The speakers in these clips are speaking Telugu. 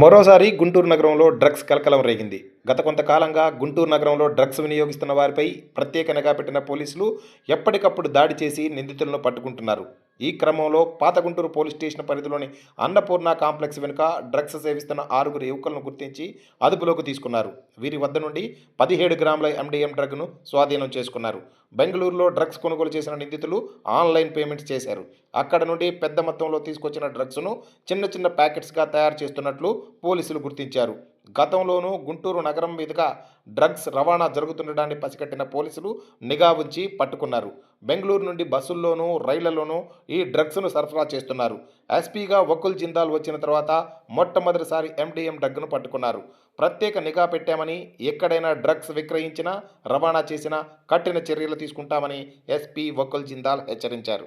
మరోసారి గుంటూరు నగరంలో డ్రగ్స్ కలకలం రేగింది. గత కొంతకాలంగా గుంటూరు నగరంలో డ్రగ్స్ వినియోగిస్తున్న వారిపై ప్రత్యేక నిఘా పెట్టిన పోలీసులు ఎప్పటికప్పుడు దాడి చేసి నిందితులను పట్టుకుంటున్నారు. ఈ క్రమంలో పాత గుంటూరు పోలీస్ స్టేషన్ పరిధిలోని అన్నపూర్ణ కాంప్లెక్స్ వెనుక డ్రగ్స్ సేవిస్తున్న ఆరుగురు యువకులను గుర్తించి అదుపులోకి తీసుకున్నారు. వీరి వద్ద నుండి పదిహేడు గ్రాముల ఎండిఎం డ్రగ్ను స్వాధీనం చేసుకున్నారు. బెంగళూరులో డ్రగ్స్ కొనుగోలు చేసిన నిందితులు ఆన్లైన్ పేమెంట్స్ చేశారు. అక్కడ నుండి పెద్ద మొత్తంలో తీసుకొచ్చిన డ్రగ్స్ను చిన్న చిన్న ప్యాకెట్స్గా తయారు చేస్తున్నట్లు పోలీసులు గుర్తించారు. గతంలోనూ గుంటూరు నగరం మీదుగా డ్రగ్స్ రవాణా జరుగుతుండడాన్ని పసిగట్టిన పోలీసులు నిఘా ఉంచి పట్టుకున్నారు. బెంగళూరు నుండి బస్సుల్లోనూ రైళ్ళలోనూ ఈ డ్రగ్స్ను సరఫరా చేస్తున్నారు. ఎస్పీగా వకుల్ జిందాల్ వచ్చిన తర్వాత మొట్టమొదటిసారి ఎండిఎం డ్రగ్ను పట్టుకున్నారు. ప్రత్యేక నిఘా పెట్టామని ఎక్కడైనా డ్రగ్స్ విక్రయించినా రవాణా చేసినా కఠిన చర్యలు తీసుకుంటామని ఎస్పీ వకుల్ జిందాల్ హెచ్చరించారు.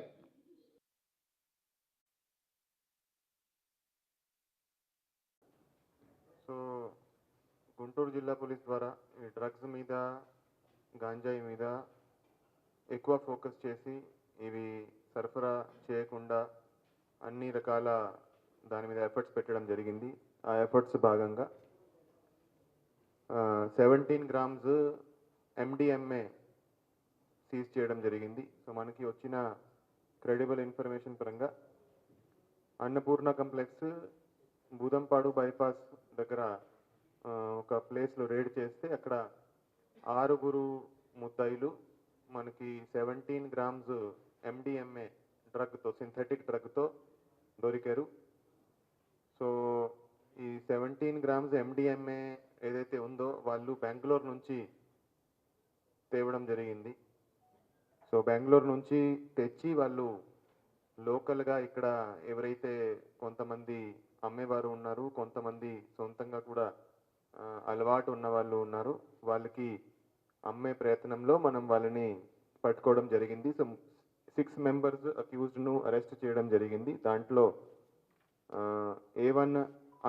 సో గుంటూరు జిల్లా పోలీస్ ద్వారా ఈ డ్రగ్స్ మీద గాంజాయి మీద ఎక్కువ ఫోకస్ చేసి ఇవి సరఫరా చేయకుండా అన్ని రకాల దాని మీద ఎఫర్ట్స్ పెట్టడం జరిగింది. ఆ ఎఫర్ట్స్ భాగంగా సెవెంటీన్ గ్రామ్స్ ఎండిఎంఏ సీజ్ చేయడం జరిగింది. సో మనకి వచ్చిన క్రెడిబుల్ ఇన్ఫర్మేషన్ పరంగా అన్నపూర్ణ కంప్లెక్స్ బూదంపాడు బైపాస్ దగ్గర ఒక ప్లేస్లో రేడ్ చేస్తే అక్కడ ఆరుగురు ముద్దాయిలు మనకి సెవెంటీన్ గ్రామ్స్ ఎండిఎంఏ డ్రగ్తో సింథటిక్ డ్రగ్తో దొరికారు. సో ఈ సెవెంటీన్ గ్రామ్స్ ఎండిఎంఏ ఏదైతే ఉందో వాళ్ళు బెంగళూరు నుంచి తేవడం జరిగింది. సో బెంగళూరు నుంచి తెచ్చి వాళ్ళు లోకల్గా ఇక్కడ ఎవరైతే కొంతమంది అమ్మేవారు ఉన్నారు కొంతమంది సొంతంగా కూడా అలవాటు ఉన్న వాళ్ళు ఉన్నారు వాళ్ళకి అమ్మే ప్రయత్నంలో మనం వాళ్ళని పట్టుకోవడం జరిగింది. సో సిక్స్ మెంబర్స్ అక్యూజ్డ్ను అరెస్ట్ చేయడం జరిగింది. దాంట్లో ఏ వన్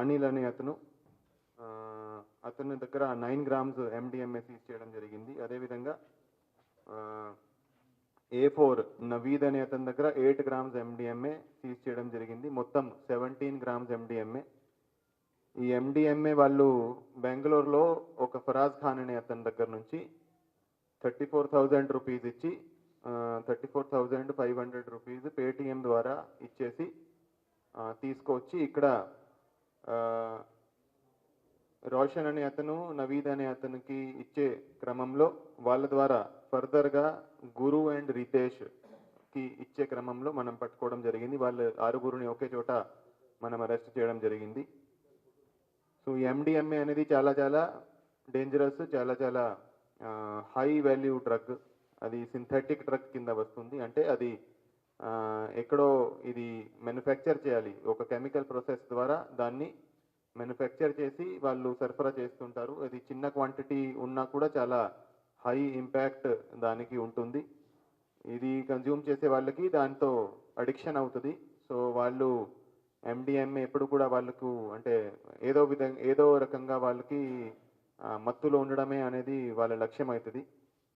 అనిల్ అనే అతను అతని దగ్గర నైన్ గ్రామ్స్ ఎండిఎంఏ సీజ్ చేయడం జరిగింది. అదేవిధంగా ఏ ఫోర్ నవీద్ అనే అతని దగ్గర ఎయిట్ గ్రామ్స్ ఎండిఎంఏ సీజ్ చేయడం జరిగింది. మొత్తం సెవెంటీన్ గ్రామ్స్ ఎండిఎంఏ ఈ ఎండిఎంఏ వాళ్ళు బెంగళూరులో ఒక ఫరాజ్ ఖాన్ అనే అతని దగ్గర నుంచి థర్టీ ఫోర్ థౌజండ్ రూపీస్ ఇచ్చి thirty four thousand five hundred rupees Paytm ద్వారా ఇచ్చేసి తీసుకొచ్చి ఇక్కడ రోషన్ అనే అతను నవీద్ అనే అతనికి ఇచ్చే క్రమంలో వాళ్ళ ద్వారా ఫర్దర్గా గురు అండ్ రితేష్కి ఇచ్చే క్రమంలో మనం పట్టుకోవడం జరిగింది. వాళ్ళ ఆరుగురిని ఒకే చోట మనం అరెస్ట్ చేయడం జరిగింది. సో ఎండిఎంఏ అనేది చాలా చాలా డేంజరస్ చాలా చాలా హై వాల్యూ డ్రగ్ అది సింథటిక్ డ్రగ్ కింద వస్తుంది. అంటే అది ఎక్కడో ఇది మ్యానుఫ్యాక్చర్ చేయాలి. ఒక కెమికల్ ప్రాసెస్ ద్వారా దాన్ని మ్యానుఫ్యాక్చర్ చేసి వాళ్ళు సరఫరా చేస్తుంటారు. అది చిన్న క్వాంటిటీ ఉన్నా కూడా చాలా హై ఇంపాక్ట్ దానికి ఉంటుంది. ఇది కన్జ్యూమ్ చేసే వాళ్ళకి దాంతో అడిక్షన్ అవుతుంది. సో వాళ్ళు ఎండిఎంఏ ఎప్పుడు కూడా వాళ్ళకు అంటే ఏదో విధంగా ఏదో రకంగా వాళ్ళకి మత్తులో ఉండడమే అనేది వాళ్ళ లక్ష్యం అవుతుంది.